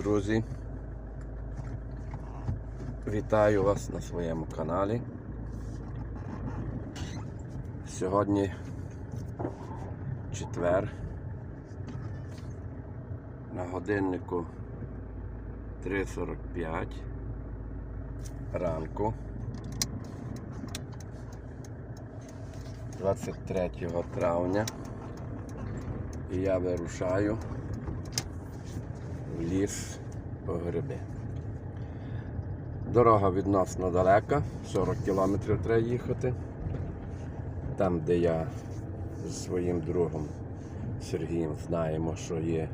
Друзі, вітаю вас на своєму каналі. Сьогодні четвер. На годиннику 3.45 ранку 23 травня. І я вирушаю в ліс по гриби. Дорога відносно далека, 40 кілометрів треба їхати. Там, де я з своїм другом Сергієм знаємо, що є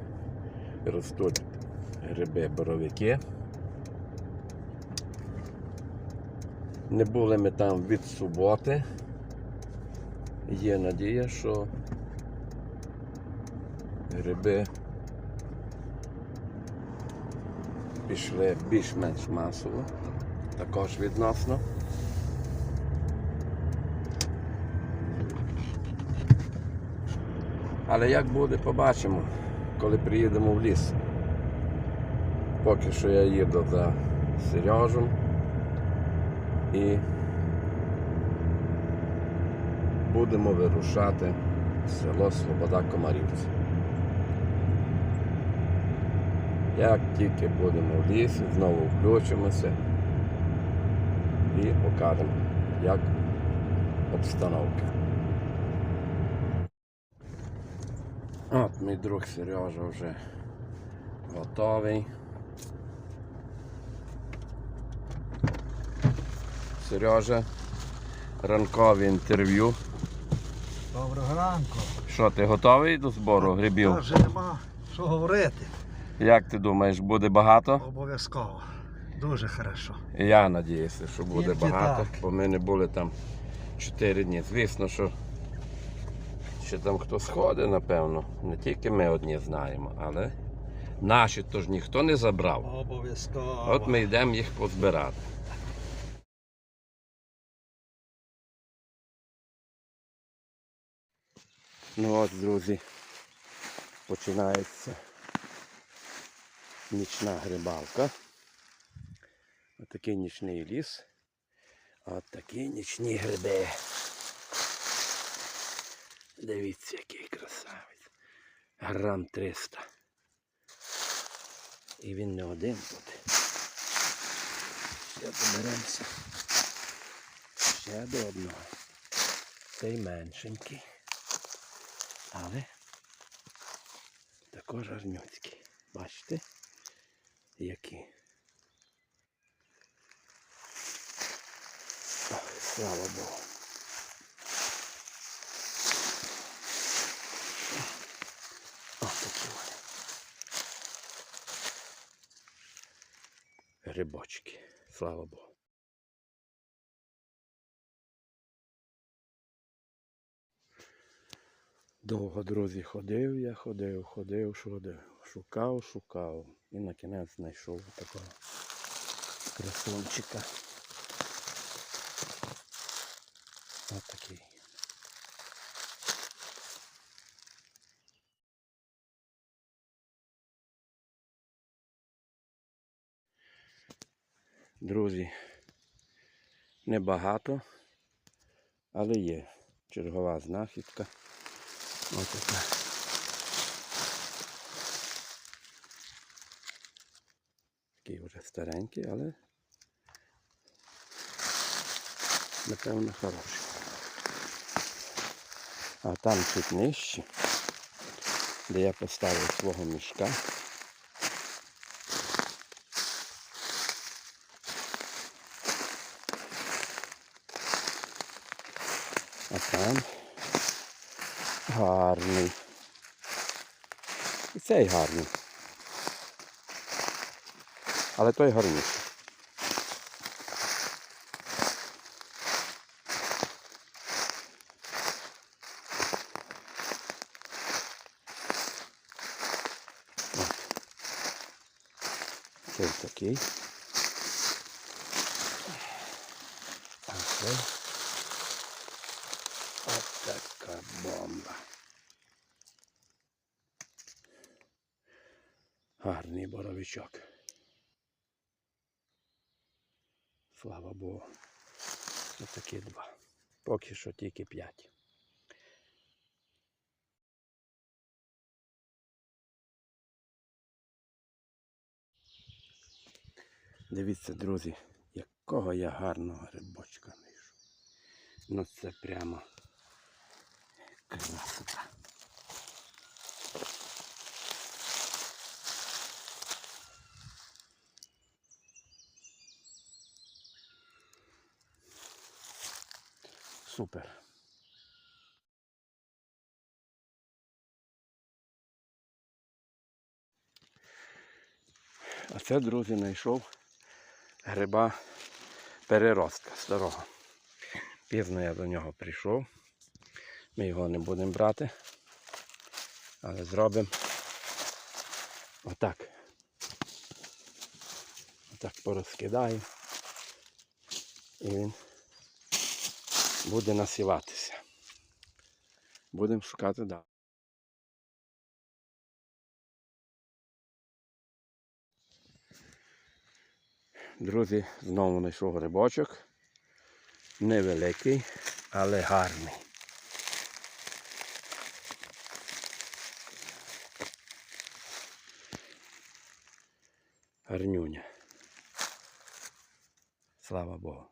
ростуть гриби боровики. Не були ми там від суботи. Є надія, що гриби пішли більш-менш масово, також відносно. Але як буде, побачимо, коли приїдемо в ліс. Поки що я їду за Сережем і будемо вирушати в село Слобода Комарівці. Як тільки будемо в лісі, знову включимося і покажемо, як обстановка. От мій друг Сережа вже готовий. Сережа, ранкове інтерв'ю. Доброго ранку. Що, ти готовий до збору грибів? Та вже нема що говорити. Як ти думаєш, буде багато? Обов'язково. Дуже хорошо. Я надіюся, що буде Тільки багато, так. бо ми не були там 4 дні. Звісно, що ще там хтось ходить, напевно. Не тільки ми одні знаємо, але наші то ж ніхто не забрав. Обов'язково. От ми йдемо їх позбирати. Ну от, друзі, починається нічна грибалка. Отакий нічний ліс. От такі нічні гриби. Дивіться, який красавець. Грам 300. І він не один буде. Ще доберемося. Ще до одного. Цей меншенький. Але також гарнюцький. Бачите? Які. Слава Богу. Ось такі вони. Грибочки. Слава Богу. Довго, друзі, ходив я, ходив, ходив, ходив, шукав, шукав і на кінець знайшов такого красунчика. Ось такий. Друзі, небагато, але є чергова знахідка. Ось така. Такий вже старенький, але напевно хороший. А там чуть нижче, де я поставив свого мішка. А там гарний. І цей гарний. Але той гарніший. Цей такий. А цей. Ось така бомба. Гарний боровичок. Слава Богу. Отакі два. Поки що тільки п'ять. Дивіться, друзі, якого я гарного рибочка знайшов. Ну це прямо красота. Супер. А це, друзі, знайшов гриба переростка старого. Пізно я до нього прийшов. Ми його не будемо брати. Але зробимо отак. Отак порозкидаю. І він буде насіватися. Будемо шукати далі. Друзі, знову знайшов грибочок. Невеликий, але гарний. Гарнюня. Слава Богу.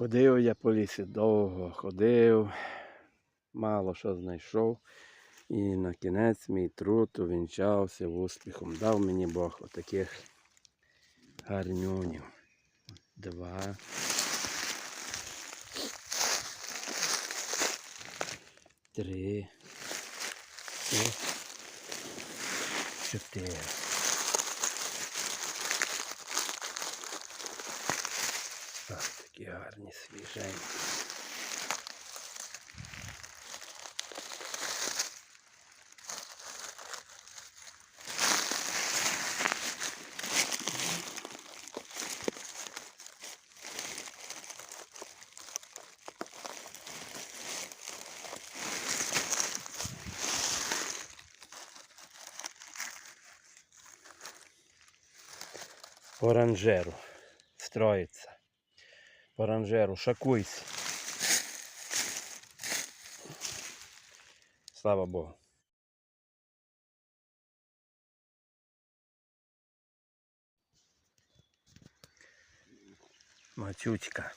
Ходив я по лісі довго, ходив, мало що знайшов. І на кінець мій труд увінчався успіхом. Дав мені Бог отаких гарнюнів. Два. Три. Чотири. Ось такі гарні свіженькі. По ранжеру строится. По ранжеру шакуйся. Слава Богу. Матючка.